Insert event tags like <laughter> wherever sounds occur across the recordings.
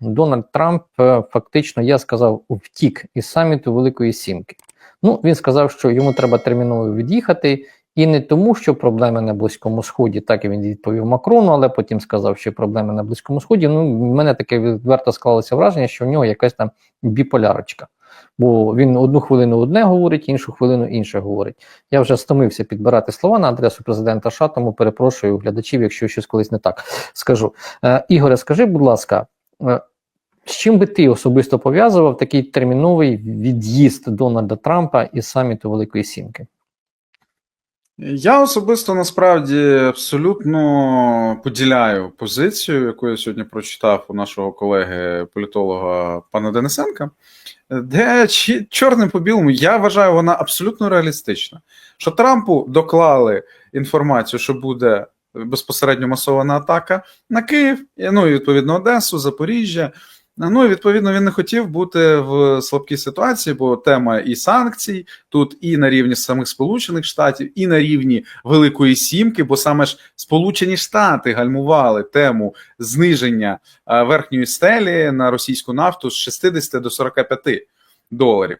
Дональд Трамп е, фактично, я сказав, втік із саміту Великої Сімки. Ну, він сказав, що йому треба терміново від'їхати, і не тому, що проблеми на Близькому Сході, так і він відповів Макрону, але потім сказав, що проблеми на Близькому Сході. Ну, в мене таке відверто склалося враження, що в нього якась там біполярочка. Бо він одну хвилину одне говорить, іншу хвилину інше говорить. Я вже стомився підбирати слова на адресу президента США, тому перепрошую глядачів, якщо щось колись не так скажу. Е, Ігоре, скажи, будь ласка, з чим би ти особисто пов'язував такий терміновий від'їзд Дональда Трампа із саміту Великої Сімки? Я особисто насправді абсолютно поділяю позицію, яку я сьогодні прочитав у нашого колеги політолога пана Денисенка, де чорним по білому я вважаю, вона абсолютно реалістична. Що Трампу доклали інформацію, що буде безпосередньо масована атака на Київ, ну і відповідно Одесу, Запоріжжя. Ну і відповідно він не хотів бути в слабкій ситуації, бо тема і санкцій тут і на рівні самих Сполучених Штатів, і на рівні Великої Сімки, бо саме ж Сполучені Штати гальмували тему зниження е, верхньої стелі на російську нафту з 60 до 45 доларів.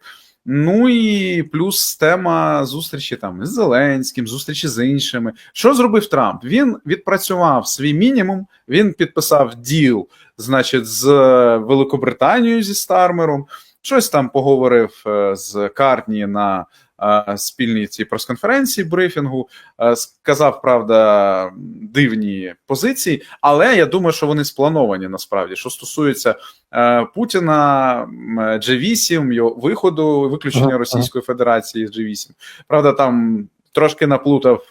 Ну і плюс тема зустрічі там із Зеленським, зустрічі з іншими. Що зробив Трамп? Він відпрацював свій мінімум. Він підписав діл, значить, з Великобританією зі Стармером. Щось там поговорив е, з Картні на е, спільній цій прес-конференції брифінгу. Е, Сказав, правда, дивні позиції, але я думаю, що вони сплановані насправді. Що стосується е, Путіна, м, G8, його виходу, виключення. Російської Федерації з G8. Правда, там трошки наплутав.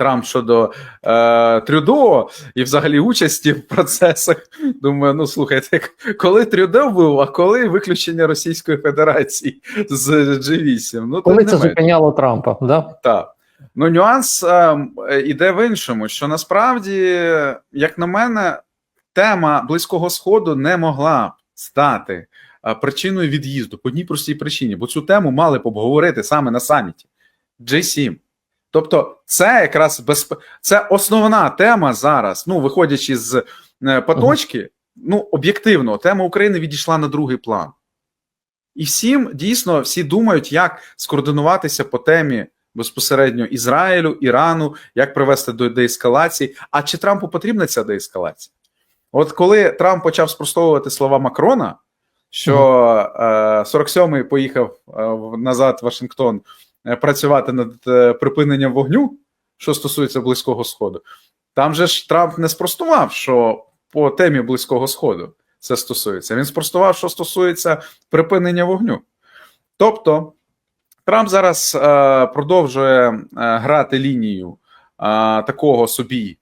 Трамп щодо е, Трюдо і взагалі участі в процесах. Думаю, ну слухайте, коли Трюдо був, а коли виключення Російської Федерації з G8? Ну, Коли це зупиняло Трампа? Да? Так. Ну, нюанс е, іде в іншому, що насправді, як на мене, тема Близького Сходу не могла стати е, причиною від'їзду по одній простій причині, бо цю тему мали б обговорити саме на саміті G7. Тобто, це якраз безп... це основна тема зараз. Ну, виходячи з е, поточки, ну об'єктивно, тема України відійшла на другий план. І всім дійсно всі думають, як скоординуватися по темі безпосередньо Ізраїлю, Ірану, як привести до деескалації. А чи Трампу потрібна ця деескалація? От коли Трамп почав спростовувати слова Макрона, що е, 47-й поїхав е, назад в Вашингтон працювати над е, припиненням вогню, що стосується Близького Сходу, там же ж Трамп не спростував, що по темі Близького Сходу це стосується. Він спростував, що стосується припинення вогню. Тобто Трамп зараз е, продовжує е, грати лінію е, такого собі,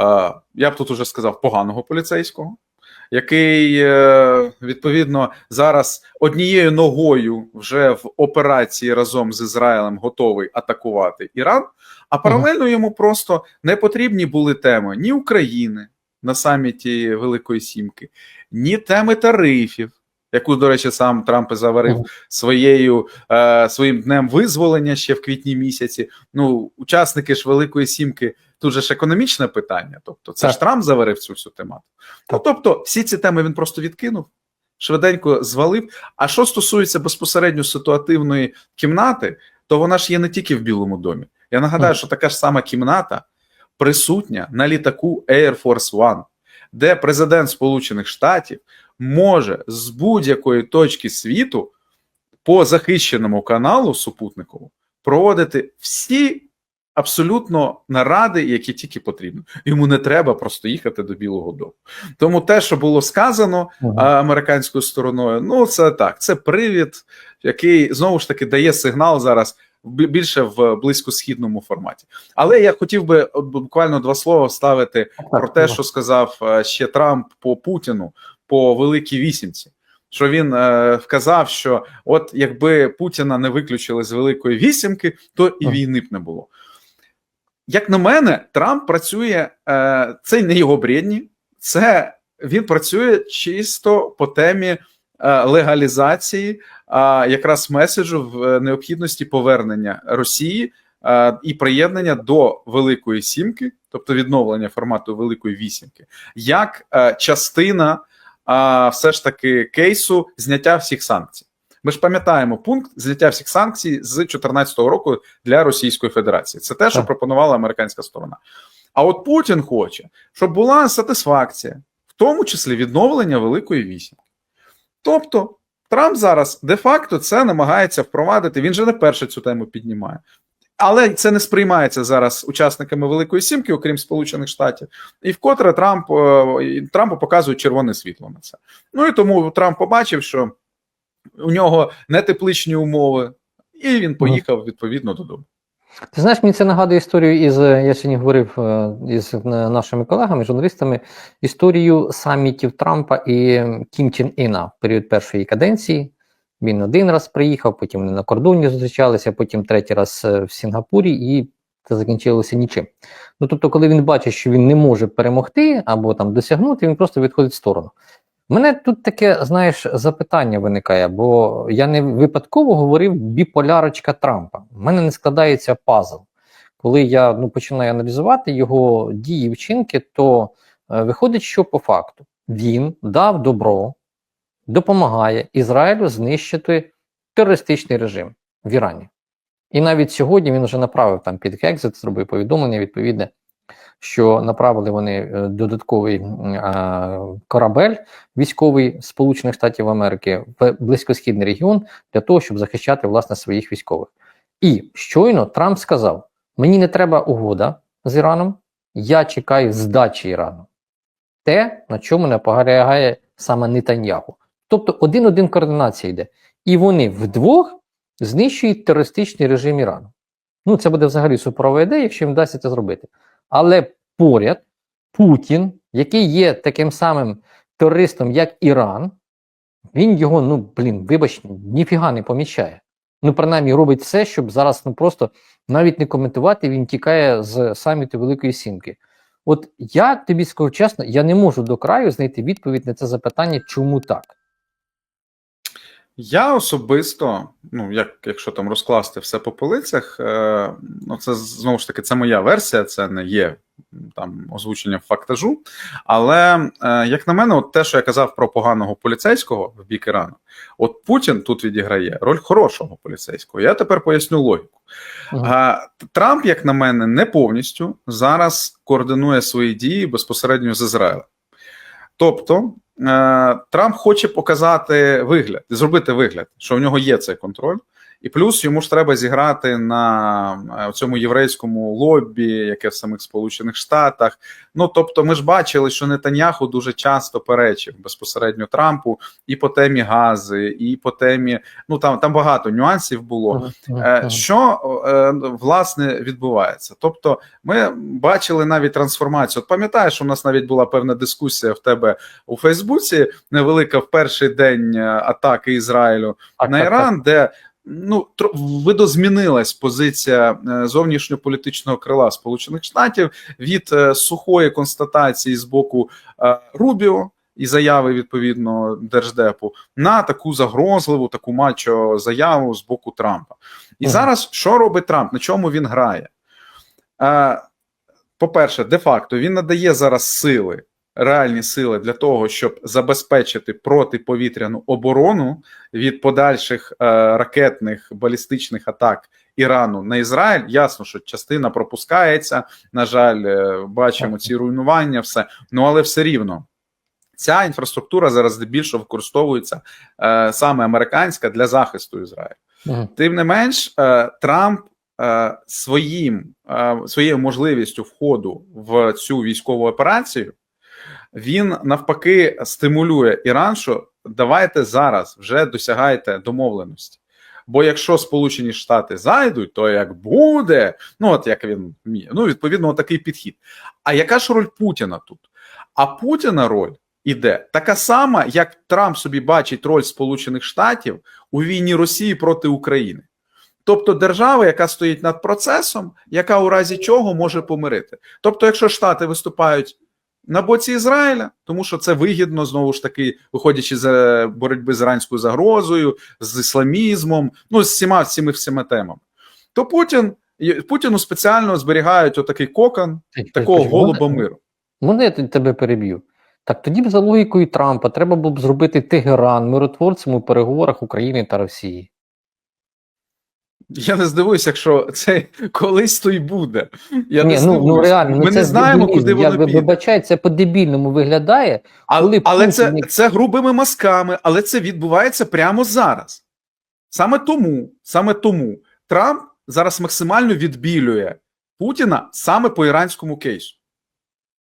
е, я б тут уже сказав, поганого поліцейського, який е, відповідно зараз однією ногою вже в операції разом з Ізраїлем готовий атакувати Іран, а паралельно йому просто не потрібні були теми ні України на саміті Великої Сімки, ні теми тарифів. Яку, до речі, сам Трамп і заварив своєю е, своїм днем визволення ще в квітні місяці. Ну, учасники ж Великої Сімки, тут же ж економічне питання. Тобто, це Так. ж Трамп заварив цю всю тематику. Ну, тобто, всі ці теми він просто відкинув, швиденько звалив. А що стосується безпосередньо ситуативної кімнати, то вона ж є не тільки в Білому домі. Я нагадаю, що така ж сама кімната присутня на літаку Air Force One, де президент Сполучених Штатів може з будь-якої точки світу по захищеному каналу супутникову проводити всі абсолютно наради, які тільки потрібно. Йому не треба просто їхати до Білого Дому. Тому те, що було сказано а, американською стороною, ну це так, це привід, який знову ж таки дає сигнал зараз бі- більше в близькосхідному форматі. Але я хотів би буквально два слова вставити про те, що сказав е, ще Трамп по Путіну по Великій Вісімці. Що він е, вказав, що от якби Путіна не виключили з Великої Вісімки, то і війни б не було. Як на мене, Трамп працює, е, це не його бредні, це він працює чисто по темі е, легалізації, е, якраз меседжу в е, необхідності повернення Росії е, і приєднання до Великої Сімки, тобто відновлення формату Великої Вісімки, як е, частина а, все ж таки кейсу зняття всіх санкцій. Ми ж пам'ятаємо пункт зняття всіх санкцій з 2014 року для Російської Федерації. Це те, що пропонувала американська сторона. А от Путін хоче, щоб була сатисфакція, в тому числі відновлення Великої вісімки. Тобто, Трамп зараз де-факто це намагається впровадити. Він же не перше цю тему піднімає. Але це не сприймається зараз учасниками Великої Сімки, окрім Сполучених Штатів, і вкотре Трамп е, Трампу показують червоне світло на це. Ну і тому Трамп побачив, що у нього не тепличні умови, і він поїхав відповідно додому. Ти знаєш, мені це нагадує історію із. Я сьогодні говорив е, із е, нашими колегами, журналістами, історію самітів Трампа і Кім Чен Іна в період першої каденції. Він один раз приїхав, потім вони на кордоні зустрічалися, потім третій раз е, в Сінгапурі, і це закінчилося нічим. Ну тобто, коли він бачить, що він не може перемогти або там досягнути, він просто відходить в сторону. Мене тут таке, знаєш, запитання виникає, бо я не випадково говорив біполярочка Трампа. У мене не складається пазл. Коли я ну, починаю аналізувати його дії, вчинки, то е, виходить, що по факту він дав добро, допомагає Ізраїлю знищити терористичний режим в Ірані. І навіть сьогодні він вже направив там під Хекзит, зробив повідомлення відповідне, що направили вони е, додатковий корабель військовий Сполучених Штатів Америки в близькосхідний регіон для того, щоб захищати власне своїх військових. І щойно Трамп сказав: мені не треба угода з Іраном, я чекаю здачі Ірану. Те, на чому наполягає саме Нетаньяху. Тобто один-один координація йде. І вони вдвох знищують терористичний режим Ірану. Ну, це буде взагалі суперова ідея, якщо їм вдасться це зробити. Але поряд Путін, який є таким самим терористом, як Іран, він його, ну блін, вибач, ніфіга не помічає. Ну, принаймні, робить все, щоб зараз ну просто навіть не коментувати, він тікає з саміту Великої Сімки. От я тобі скажу чесно, я не можу до краю знайти відповідь на це запитання, чому так. Я особисто, ну як якщо там розкласти все по полицях, е, ну це знову ж таки це моя версія, це не є там озвученням фактажу. Але е, як на мене, от те, що я казав про поганого поліцейського в бік Ірану, от Путін тут відіграє роль хорошого поліцейського. Я тепер поясню логіку. Мгм. А, Трамп, як на мене, не повністю зараз координує свої дії безпосередньо з Ізраїлем. Тобто е, Трамп хоче показати вигляд, зробити вигляд, що в нього є цей контроль, і плюс йому ж треба зіграти на е, цьому єврейському лобі, яке в самих Сполучених Штатах. Ну тобто, ми ж бачили, що Нетаньяху дуже часто перечив безпосередньо Трампу і по темі гази, і по темі. Ну там там багато нюансів було. Е. Що е, власне відбувається? Тобто, ми бачили навіть трансформацію. От пам'ятаєш, у нас навіть була певна дискусія в тебе у Фейсбуці, невелика в перший день атаки Ізраїлю Так, на так, Іран, де ну тро- видозмінилась позиція е, зовнішньополітичного крила Сполучених Штатів від е, сухої констатації з боку е, Рубіо. І заяви відповідно держдепу на таку загрозливу, таку мачо заяву з боку Трампа. І Мгм. зараз що робить Трамп? На чому він грає? По-перше, де-факто він надає зараз сили, реальні сили для того, щоб забезпечити протиповітряну оборону від подальших е, ракетних балістичних атак Ірану на Ізраїль. Ясно, що частина пропускається. На жаль, е, бачимо ці руйнування, все. Ну але все рівно. Ця інфраструктура зараз здебільшого використовується е, саме американська для захисту Ізраїлю. Мгм. Тим не менш, е, Трамп е, своїм, е, своєю можливістю входу в цю військову операцію він навпаки стимулює Іран, що давайте зараз вже досягайте домовленості. Бо якщо Сполучені Штати зайдуть, то як буде, ну от як він вміє, ну відповідно, такий підхід. А яка ж роль Путіна тут? А Путіна роль іде така сама, як Трамп собі бачить роль Сполучених Штатів у війні Росії проти України. Тобто держава, яка стоїть над процесом, яка у разі чого може помирити. Тобто, якщо Штати виступають на боці Ізраїля, тому що це вигідно знову ж таки, виходячи з е, боротьби з іранською загрозою, з ісламізмом, ну з всіма цими всіма темами, то Путін Путіну спеціально зберігають отакий кокон такого голуба миру. Можна я тебе переб'ю? Так тоді б за логікою Трампа треба було б зробити Тегеран миротворцем у переговорах України та Росії. Я не здивуюся, якщо це колись то й буде. Я Ні, не ну, ну реально, ну, Ми це не знаємо, дебілізм. куди воно піде. вибачаю, це по-дебільному виглядає. Але, коли але це, Путін- це грубими мазками, але це відбувається прямо зараз. Саме тому, саме тому Трамп зараз максимально відбілює Путіна саме по іранському кейсу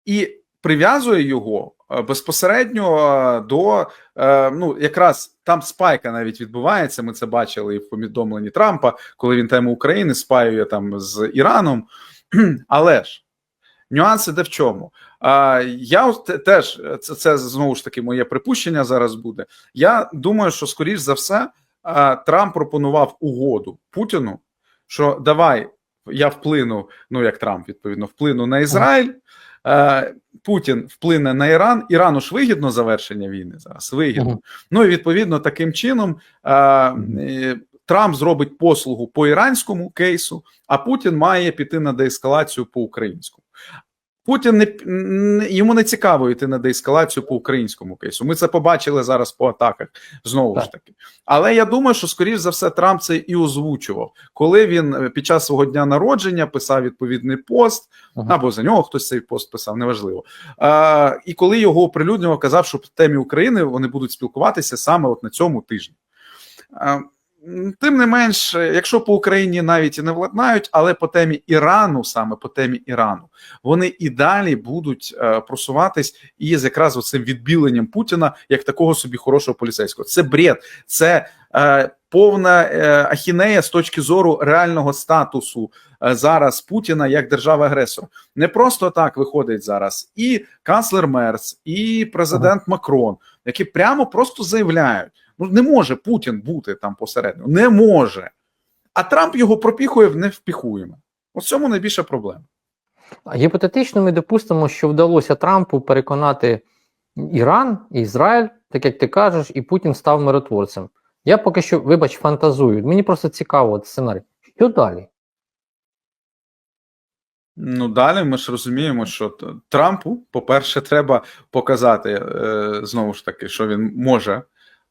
і прив'язує його безпосередньо е, до е, ну, якраз там спайка навіть відбувається. Ми це бачили і в повідомленні Трампа, коли він тему України спаює там з Іраном. <clears throat> Але ж нюанс іде в чому? Я теж це, це знову ж таки моє припущення зараз буде. Я думаю, що скоріш за все Трамп пропонував угоду Путіну, що давай я вплину, ну як Трамп відповідно, вплину на Ізраїль. е, Путін вплине на Іран. Ірану ж вигідно завершення війни зараз. Вигідно. Мгм. Ну і відповідно таким чином е, е, Трамп зробить послугу по іранському кейсу, а Путін має піти на деескалацію по українському. Путін не н- йому не цікаво йти на деескалацію по українському кейсу. Ми це побачили зараз по атаках знову ж таки. Але я думаю, що скоріш за все Трамп це і озвучував, коли він е, під час свого дня народження писав відповідний пост, Мгм. або за нього хтось цей пост писав, неважливо. А, і коли його оприлюднював, казав, що в темі України вони будуть спілкуватися саме от на цьому тижні. А, м, Тим не менш, е, якщо по Україні навіть і не владнають, але по темі Ірану, саме по темі Ірану, вони і далі будуть е, просуватись із якраз оцим відбіленням Путіна як такого собі хорошого поліцейського. Це бред, це е, повна е, ахінея з точки зору реального статусу е, зараз Путіна як держави-агресора. Не просто так виходить зараз і канцлер Мерц, і президент Макрон, які прямо просто заявляють: ну не може Путін бути там посередньо, не може. А Трамп його пропіхує в невпіхуємо. Ось цьому найбільша проблема. А Гіпотетично ми допустимо, що вдалося Трампу переконати Іран і Ізраїль, так як ти кажеш, і Путін став миротворцем. Я поки що, вибач, фантазую. Мені просто цікаво сценарій. Що далі? Ну далі ми ж розуміємо, що Трампу, по-перше, треба показати е, знову ж таки, що він може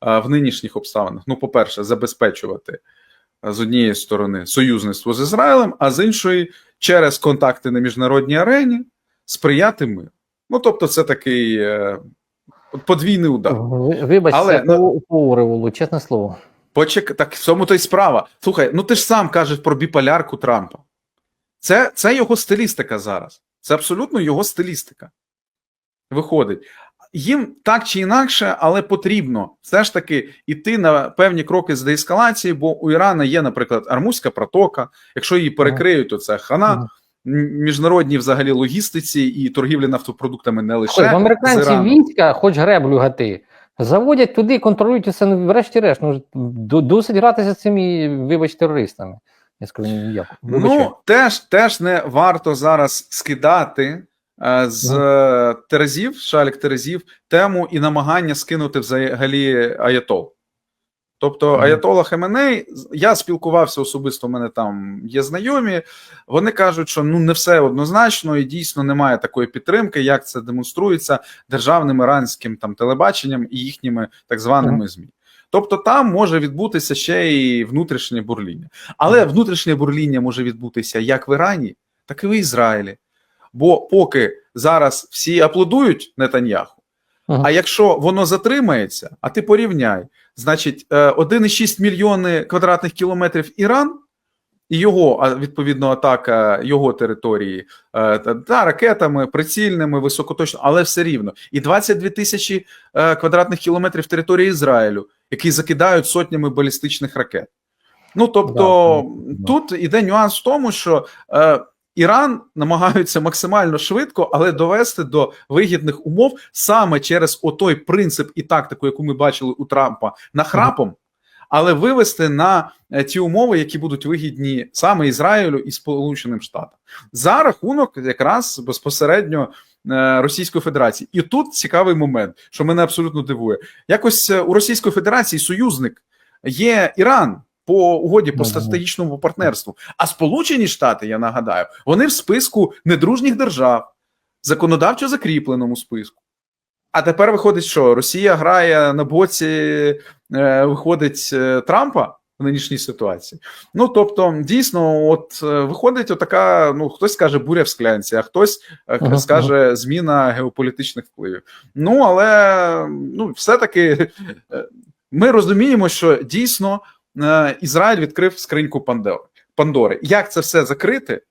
в нинішніх обставинах. Ну, по-перше, забезпечувати е, з однієї сторони союзництво з Ізраїлем, а з іншої, через контакти на міжнародній арені сприяти миру. Ну, тобто, це такий е, подвійний удар. Ви- Вибач, Але, це по, по чесне слово. Почек... Так в цьому то й справа. Слухай, ну ти ж сам кажеш про біполярку Трампа. Це, це його стилістика зараз. Це абсолютно його стилістика. Виходить. Їм так чи інакше, але потрібно все ж таки йти на певні кроки з деескалації, бо у Ірана є, наприклад, Армузька протока. Якщо її перекриють, то це хана. Міжнародній взагалі логістиці і торгівлі нафтопродуктами не лише Ой, в Ірану. війська, хоч греблю гати, заводять туди, контролюють усе, ну, врешті-решт. Ну, досить гратися з цими, вибач, терористами. Я скажу ніяк. Ну, теж, теж не варто зараз скидати з Ну. е, терезів, шалік терезів, тему і намагання скинути взагалі Аятол. Тобто. Аятола Хеменей, я спілкувався особисто, у мене там є знайомі. Вони кажуть, що ну не все однозначно, і дійсно немає такої підтримки, як це демонструється державним іранським там телебаченням і їхніми так званими ЗМІ. Тобто там може відбутися ще і внутрішнє бурління. Але внутрішнє бурління може відбутися як в Ірані, так і в Ізраїлі. Бо поки зараз всі аплодують Нетаньяху, Мгм. а якщо воно затримається, а ти порівняй, значить, е, 1,6 мільйони квадратних кілометрів Іран і його, відповідно, атака його території е, та, та ракетами, прицільними, високоточно, але все рівно. І 22 тисячі е, квадратних кілометрів території Ізраїлю, які закидають сотнями балістичних ракет. Ну тобто, Да, да. тут іде нюанс в тому, що е, Іран намагаються максимально швидко, але довести до вигідних умов саме через отой принцип і тактику, яку ми бачили у Трампа нахрапом, але вивести на е, ті умови, які будуть вигідні саме Ізраїлю і Сполученим Штатам за рахунок якраз безпосередньо е, Російської Федерації. І тут цікавий момент, що мене абсолютно дивує. Якось е, у Російської Федерації союзник є Іран. По угоді по стратегічному партнерству. А Сполучені Штати, я нагадаю, вони в списку недружніх держав, законодавчо закріпленому списку. А тепер виходить, що Росія грає на боці, е, виходить е, Трампа в нинішній ситуації. Ну тобто, дійсно, от е, виходить отака: ну хтось скаже буря в склянці, а хтось е, Ага, скаже зміна геополітичних впливів. Ну але ну, все-таки е, ми розуміємо, що дійсно Ізраїль відкрив скриньку Пандори. Пандори. Як це все закрити?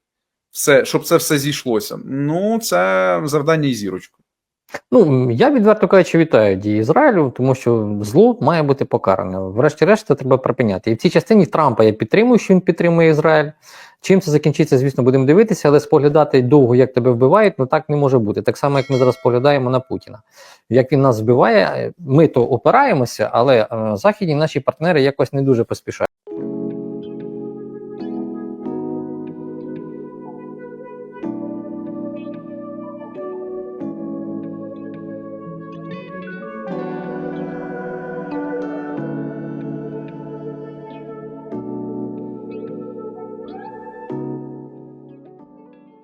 Все, щоб це все зійшлося. Ну, це завдання і зірочку. Ну, я відверто кажучи, вітаю дії Ізраїлю, тому що зло має бути покаране. Врешті-решт, це треба припиняти. І в цій частині Трампа я підтримую, що він підтримує Ізраїль. Чим це закінчиться, звісно, будемо дивитися, але споглядати довго, як тебе вбивають, ну так не може бути. Так само, як ми зараз поглядаємо на Путіна. Як він нас вбиває, ми то опираємося, але е, західні наші партнери якось не дуже поспішають.